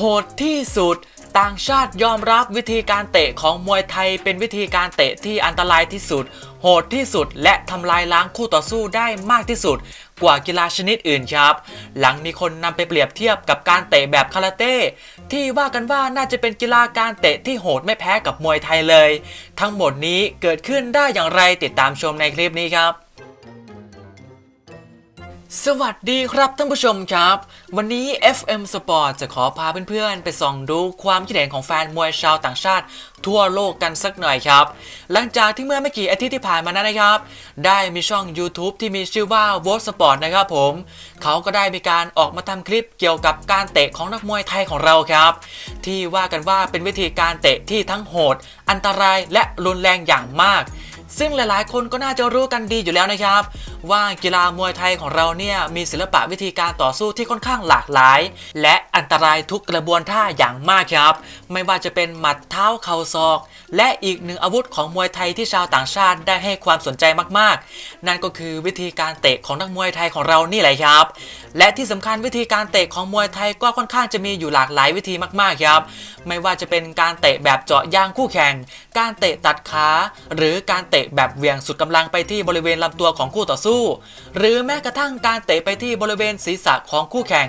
โหดที่สุด ต่างชาติยอมรับวิธีการเตะของมวยไทยเป็นวิธีการเตะที่อันตรายที่สุด โหดที่สุดและทำลายล้างคู่ต่อสู้ได้มากที่สุด กว่ากีฬาชนิดอื่นครับ หลังมีคนนำไปเปรียบเทียบกับการเตะแบบคาราเต้ที่ว่ากันว่าน่าจะเป็นกีฬาการเตะที่โหดไม่แพ้กับมวยไทยเลย ทั้งหมดนี้เกิดขึ้นได้อย่างไรติดตามชมในคลิปนี้ครับ สวัสดีครับท่านผู้ชมครับ วันนี้ FM Sport จะขอพาเพื่อนๆ ไปส่องดูความคิดเห็นของแฟนมวยชาวต่างชาติ ทั่วโลกกันสักหน่อยครับ หลังจากที่เมื่อไม่กี่อาทิตย์ที่ผ่านมานั้นนะครับ ได้มีช่อง YouTube ที่มีชื่อว่า v o t Sport นะครับผม เขาก็ได้มีการออกมาทำคลิปเกี่ยวกับการเตะของนักมวยไทยของเราครับ ที่ว่ากันว่าเป็นวิธีการเตะที่ทั้งโหด อันตรายและรุนแรงอย่างมากซึ่งหลายๆ คนก็น่าจะรู้กันดีอยู่แล้วนะครับว่ากีฬามวยไทยของเราเนี่ยมีศิลปะวิธีการต่อสู้ที่ค่อนข้างหลากหลาย และอันตรายทุกกระบวนท่าอย่างมากครับ ไม่ว่าจะเป็นหมัดเท้าเข่าศอก และอีกหนึ่งอาวุธของมวยไทยที่ชาวต่างชาติได้ให้ความสนใจมากๆ นั่นก็คือวิธีการเตะของนักมวยไทยของเรานี่แหละครับ และที่สำคัญวิธีการเตะของมวยไทยก็ค่อนข้างจะมีอยู่หลากหลายวิธีมากๆครับ ไม่ว่าจะเป็นการเตะแบบเจาะยางคู่แข่ง การเตะตัดขา หรือการเตะแบบเวียงสุดกำลังไปที่บริเวณลำตัวของคู่ต่อสู้หรือแม้กระทั่งการเตะไปที่บริเวณศีรษะของคู่แข่ง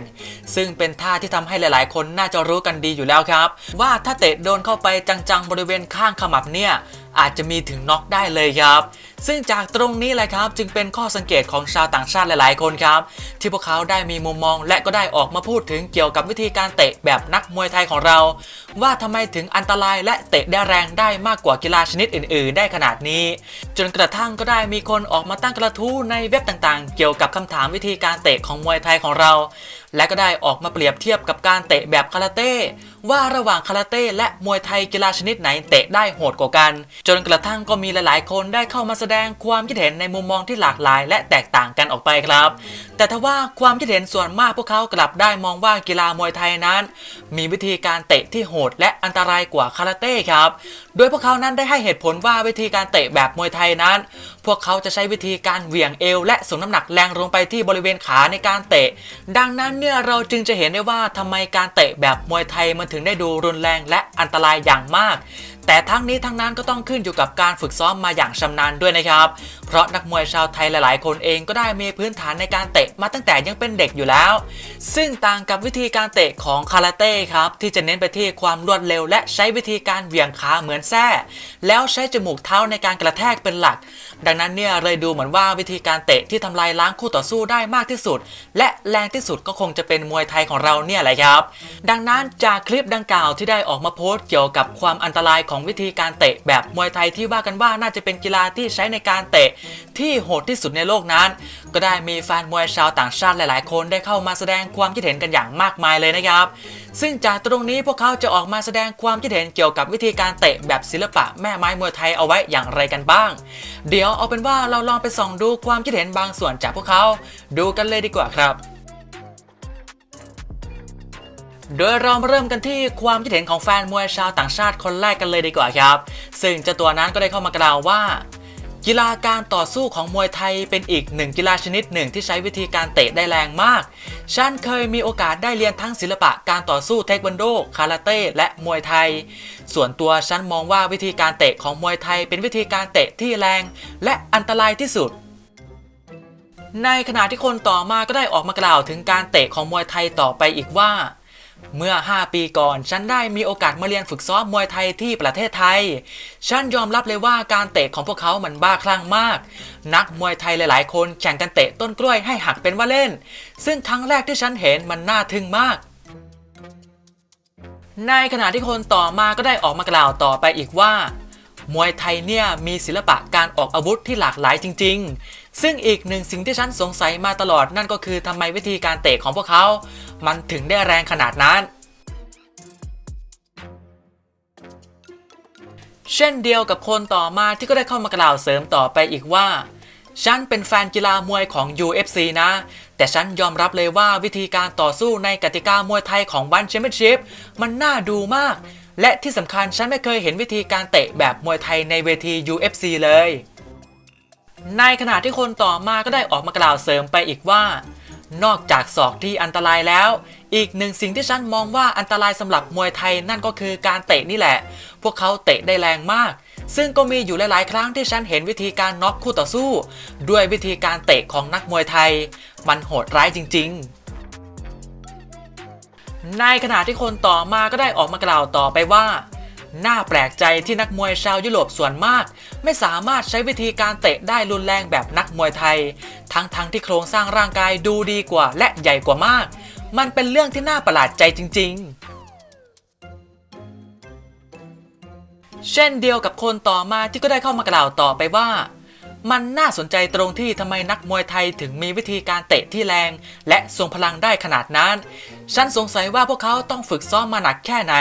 ซึ่งเป็นท่าที่ทำให้หลาย ๆ คนน่าจะรู้กันดีอยู่แล้วครับ ว่าถ้าเตะโดนเข้าไปจัง ๆ บริเวณข้างขมับเนี่ยอาจจะมีถึงน็อกได้เลยครับ ซึ่งจากตรงนี้แหละครับ จึงเป็นข้อสังเกตของชาวต่างชาติหลาย ๆ คนครับ ที่พวกเขาได้มีมุมมองและก็ได้ออกมาพูดถึงเกี่ยวกับวิธีการเตะแบบนักมวยไทยของเรา ว่าทำไมถึงอันตรายและเตะได้แรงได้มากกว่ากีฬาชนิดอื่น ๆ ได้ขนาดนี้ จนกระทั่งก็ได้มีคนออกมาตั้งกระทู้ในเว็บต่าง ๆ เกี่ยวกับคำถามวิธีการเตะของมวยไทยของเรา และก็ได้ออกมาเปรียบเทียบกับการเตะแบบคาราเต้ ว่าระหว่างคาราเต้และมวยไทยกีฬาชนิดไหนเตะได้โหดกว่ากัน จนกระทั่งก็มีหลายๆ คนได้เข้ามาแสดงความคิดเห็นในมุมมองที่หลากหลาย และแตกต่างกันออกไปครับ แต่ทว่าความคิดเห็นส่วนมากพวกเขากลับได้มองว่ากีฬามวยไทยนั้น มีวิธีการเตะที่โหดและอันตรายกว่าคาราเต้ครับ โดยพวกเขานั้นได้ให้เหตุผลว่าวิธีการเตะแบบมวยไทยนั้น พวกเขาจะใช้วิธีการเหวี่ยงเอว และส่งน้ำหนักแรงลงไปที่บริเวณขาในการเตะ ดังนั้นเนี่ยเราจึงจะเห็นได้ว่าทำไมการเตะแบบมวยไทยมันถึงได้ดูรุนแรงและอันตรายอย่างมาก แต่ทั้งนี้ทั้งนั้นก็ต้องขึ้นอยู่กับการฝึกซ้อมมาอย่างชำนาญด้วยนะครับ เพราะนักมวยชาวไทยหลาย ๆ คนเองก็ได้มีพื้นฐานในการเตะมาตั้งแต่ยังเป็นเด็กอยู่แล้ว ซึ่งต่างกับวิธีการเตะของคาราเต้ครับที่จะเน้นไปที่ความรวดเร็ว และใช้วิธีการเหวี่ยงขาเหมือนแส้แล้วใช้จมูกเท้าในการกระแทกเป็นหลัก ดังนั้นเนี่ยเลยดูเหมือนว่าวิธีการเตะที่ทำลายล้างคู่ต่อสู้ได้มากที่สุด และแรงที่สุดก็คงจะเป็นมวยไทยของเราเนี่ยแหละครับ ดังนั้นจากคลิลิปดังกล่าวที่ได้ออกมาโพสต์เกี่ยวกับความอันตรายของวิธีการเตะแบบมวยไทยที่ว่ากันว่าน่าจะเป็นกีฬาที่ใช้ในการเตะที่โหดที่สุดในโลกนั้น ก็ได้มีแฟนมวยชาวต่างชาติหลาย ๆ คนได้เข้ามาแสดงความคิดเห็นกันอย่างมากมายเลยนะครับ ซึ่งจากตรงนี้พวกเขาจะออกมาแสดงความคิดเห็นเกี่ยวกับวิธีการเตะแบบศิลปะแม่ไม้มวยไทยเอาไว้อย่างไรกันบ้าง เดี๋ยวเอาเป็นว่าเราลองไปส่องดูความคิดเห็นบางส่วนจากพวกเขา ดูกันเลยดีกว่าครับ โดยเรามาเริ่มกันที่ความคิดเห็นของแฟนมวยชาวต่างชาติคนแรกกันเลยดีกว่าครับ ซึ่งเจ้าตัวนั้นก็ได้เข้ามากล่าวว่า กีฬาการต่อสู้ของมวยไทยเป็นอีกหนึ่งกีฬาชนิดหนึ่งที่ใช้วิธีการเตะได้แรงมาก ฉันเคยมีโอกาสได้เรียนทั้งศิลปะการต่อสู้เทควันโด คาราเต้ และมวยไทย ส่วนตัวฉันมองว่าวิธีการเตะของมวยไทย เป็นวิธีการเตะที่แรง และอันตรายที่สุดในขณะที่คนต่อมาก็ได้ออกมากล่าวถึงการเตะของมวยไทยต่อไปอีกว่า เมื่อ 5 ปีก่อน ฉันได้มีโอกาสมาเรียนฝึกซ้อมมวยไทยที่ประเทศไทย ฉันยอมรับเลยว่าการเตะของพวกเขามันบ้าคลั่งมาก นักมวยไทยหลาย ๆ คนแข่งกันเตะต้นกล้วยให้หักเป็นว่าเล่น ซึ่งครั้งแรกที่ฉันเห็นมันน่าทึ่งมาก ในขณะที่คนต่อมาก็ได้ออกมากล่าวต่อไปอีกว่า มวยไทยเนี่ยมีศิลปะการออกอาวุธที่หลากหลายจริง ๆ ซึ่งอีกหนึ่งสิ่งที่ฉันสงสัยมาตลอดนั่นก็คือทำไมวิธีการเตะของพวกเขา มันถึงได้แรงขนาดนั้น เช่นเดียวกับคนต่อมาที่ก็ได้เข้ามากล่าวเสริมต่อไปอีกว่า ฉันเป็นแฟนกีฬามวยของ UFC นะ แต่ฉันยอมรับเลยว่าวิธีการต่อสู้ในกติกามวยไทยของวันแชมเปี้ยนชิพมันน่าดูมาก และที่สำคัญฉันไม่เคยเห็นวิธีการเตะแบบมวยไทยในเวที UFC เลย ในขณะที่คนต่อมาก็ได้ออกมากล่าวเสริมไปอีกว่า นอกจากศอกที่อันตรายแล้ว อีกหนึ่งสิ่งที่ฉันมองว่าอันตรายสำหรับมวยไทยนั่นก็คือการเตะนี่แหละ พวกเขาเตะได้แรงมาก ซึ่งก็มีอยู่หลาย ๆ ครั้งที่ฉันเห็นวิธีการน็อกคู่ต่อสู้ ด้วยวิธีการเตะของนักมวยไทย มันโหดร้ายจริง ๆในขณะที่คนต่อมาก็ได้ออกมากล่าวต่อไปว่า น่าแปลกใจที่นักมวยชาวยุโรปส่วนมาก ไม่สามารถใช้วิธีการเตะได้รุนแรงแบบนักมวยไทย ทั้งๆทที่โครงสร้างร่างกายดูดีกว่าและใหญ่กว่ามาก มันเป็นเรื่องที่น่าประหลาดใจจริง ๆเช่นเดียวกับคนต่อมาที่ก็ได้เข้ามากล่าวต่อไปว่า มันน่าสนใจตรงที่ทำไมนักมวยไทยถึงมีวิธีการเตะที่แรง และทรงพลังได้ขนาดนั้น ฉันสงสัยว่าพวกเขาต้องฝึกซ้อมมาหนักแค่ไหน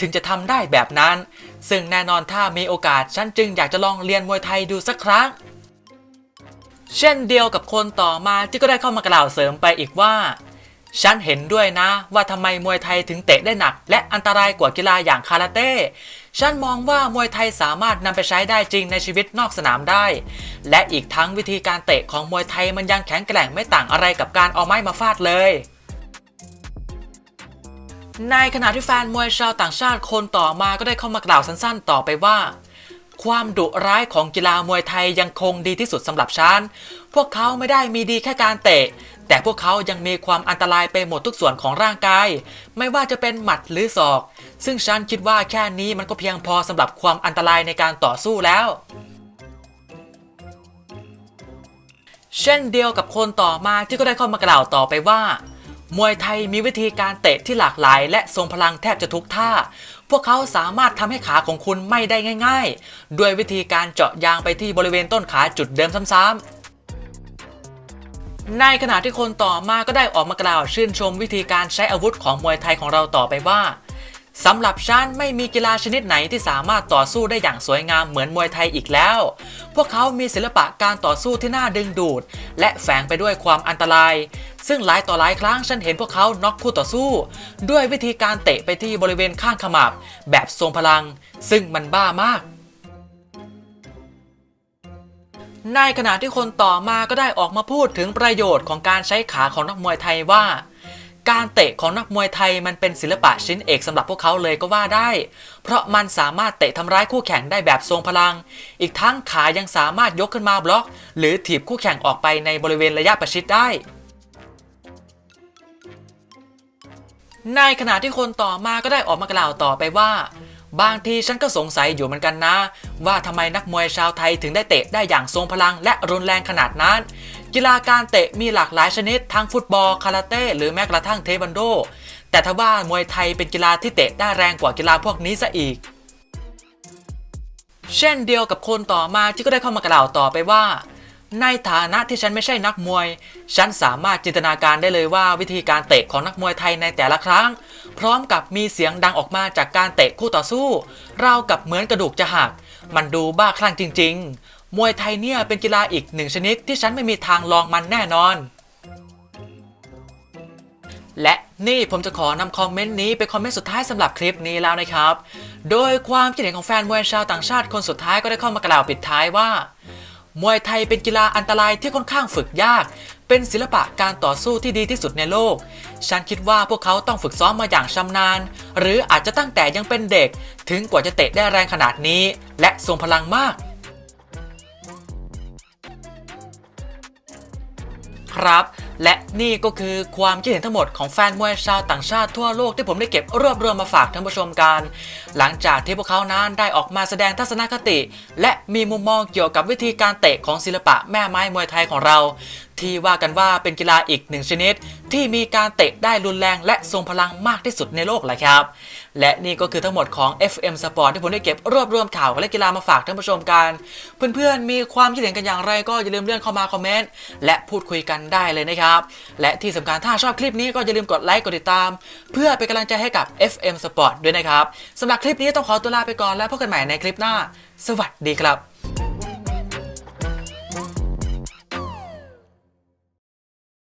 ถึงจะทำได้แบบนั้น ซึ่งแน่นอนถ้ามีโอกาสฉันจึงอยากจะลองเรียนมวยไทยดูสักครั้ง เช่นเดียวกับคนต่อมาที่ก็ได้เข้ามากล่าวเสริมไปอีกว่า ฉันเห็นด้วยนะ ว่าทำไมมวยไทยถึงเตะได้หนัก และอันตรายกว่ากีฬาอย่างคาราเต้ ฉันมองว่ามวยไทยสามารถนำไปใช้ได้จริงในชีวิตนอกสนามได้ และอีกทั้งวิธีการเตะของมวยไทยมันยังแข็งแกร่งไม่ต่างอะไรกับการเอาไม้มาฟาดเลยในขณะที่แฟนมวยชาวต่างชาติคนต่อมาก็ได้เข้ามากล่าวสั้นๆ ต่อไปว่า ความดุร้ายของกีฬามวยไทยยังคงดีที่สุดสำหรับฉัน พวกเขาไม่ได้มีดีแค่การเตะ แต่พวกเขายังมีความอันตรายไปหมดทุกส่วนของร่างกาย ไม่ว่าจะเป็นหมัดหรือศอก ซึ่งฉันคิดว่าแค่นี้มันก็เพียงพอสำหรับความอันตรายในการต่อสู้แล้ว เช่นเดียวกับคนต่อมาที่ก็ได้เข้ามากล่าวต่อไปว่า มวยไทยมีวิธีการเตะที่หลากหลาย และทรงพลังแทบจะทุกท่า พวกเขาสามารถทำให้ขาของคุณไม่ได้ง่าย ๆ ด้วยวิธีการเจาะยางไปที่บริเวณต้นขาจุดเดิมซ้ำๆ ในขณะที่คนต่อมาก็ได้ออกมากล่าวชื่นชมวิธีการใช้อาวุธของมวยไทยของเราต่อไปว่าสำหรับฉันไม่มีกีฬาชนิดไหนที่สามารถต่อสู้ได้อย่างสวยงามเหมือนมวยไทยอีกแล้ว พวกเขามีศิลปะการต่อสู้ที่น่าดึงดูด และแฝงไปด้วยความอันตราย ซึ่งหลายต่อหลายครั้งฉันเห็นพวกเขาน็อกคู่ต่อสู้ ด้วยวิธีการเตะไปที่บริเวณข้างขมับ แบบทรงพลัง ซึ่งมันบ้ามาก ในขณะที่คนต่อมาก็ได้ออกมาพูดถึงประโยชน์ของการใช้ขาของนักมวยไทยว่า การเตะของนักมวยไทยมันเป็นศิลปะชิ้นเอกสำหรับพวกเขาเลยก็ว่าได้ เพราะมันสามารถเตะทำร้ายคู่แข่งได้แบบทรงพลัง อีกทั้งขายังสามารถยกขึ้นมาบล็อก หรือถีบคู่แข่งออกไปในบริเวณระยะประชิดได้ในขณะที่คนต่อมาก็ได้ออกมากล่าวต่อไปว่า บางทีฉันก็สงสัยอยู่เหมือนกันนะ ว่าทำไมนักมวยชาวไทยถึงได้เตะได้อย่างทรงพลังและรุนแรงขนาดนั้น กีฬาการเตะมีหลากหลายชนิดทั้งฟุตบอลคาราเต้หรือแม้กระทั่งเทควันโด แต่ทว่ามวยไทยเป็นกีฬาที่เตะได้แรงกว่ากีฬาพวกนี้ซะอีก เช่นเดียวกับคนต่อมาที่ก็ได้เข้ามากล่าวต่อไปว่า ในฐานะที่ฉันไม่ใช่นักมวย ฉันสามารถจินตนาการได้เลยว่าวิธีการเตะของนักมวยไทยในแต่ละครั้ง พร้อมกับมีเสียงดังออกมาจากการเตะคู่ต่อสู้ราวกับเหมือนกระดูกจะหัก มันดูบ้าคลั่งจริง ๆ มวยไทยเนี่ยเป็นกีฬาอีกหนึ่งชนิดที่ฉันไม่มีทางลองมันแน่นอน และนี่ผมจะขอนำคอมเมนต์นี้เป็นคอมเมนต์สุดท้ายสำหรับคลิปนี้แล้วนะครับ โดยความคิดเห็นของแฟนมวยชาวต่างชาติคนสุดท้ายก็ได้เข้ามากล่าวปิดท้ายว่า มวยไทยเป็นกีฬาอันตรายที่ค่อนข้างฝึกยาก เป็นศิลปะการต่อสู้ที่ดีที่สุดในโลก ฉันคิดว่าพวกเขาต้องฝึกซ้อมมาอย่างชำนาญ หรืออาจจะตั้งแต่ยังเป็นเด็ก ถึงกว่าจะเตะได้แรงขนาดนี้ และทรงพลังมาก ครับ และนี่ก็คือความคิดเห็นทั้งหมดของแฟนมวยชาวต่างชาติทั่วโลกที่ผมได้เก็บรวบรวมมาฝากท่านผู้ชมกัน หลังจากที่พวกเขานั้นได้ออกมาแสดงทัศนคติ และมีมุมมองเกี่ยวกับวิธีการเตะของศิลปะแม่ไม้มวยไทยของเรา ที่ว่ากันว่าเป็นกีฬาอีกหนึ่งชนิด ที่มีการเตะได้รุนแรงและทรงพลังมากที่สุดในโลกแหละครับ และนี่ก็คือทั้งหมดของ FM Sport ที่ผมได้เก็บรวบรวมข่าวและกีฬามาฝากท่านผู้ชมกัน เพื่อนๆมีความคิดเห็นกันอย่างไรก็อย่าลืมเลื่อนเข้ามาคอมเมนต์และพูดคุยกันได้เลยนะครับนะครับ และที่สำคัญถ้าชอบคลิปนี้ก็อย่าลืมกดไลค์กดติดตาม เพื่อเป็นกำลังใจให้กับ FM Sport ด้วยนะครับสำหรับคลิปนี้ต้องขอตัวลาไปก่อนแล้วพบกันใหม่ในคลิปหน้า สวัสดีครับ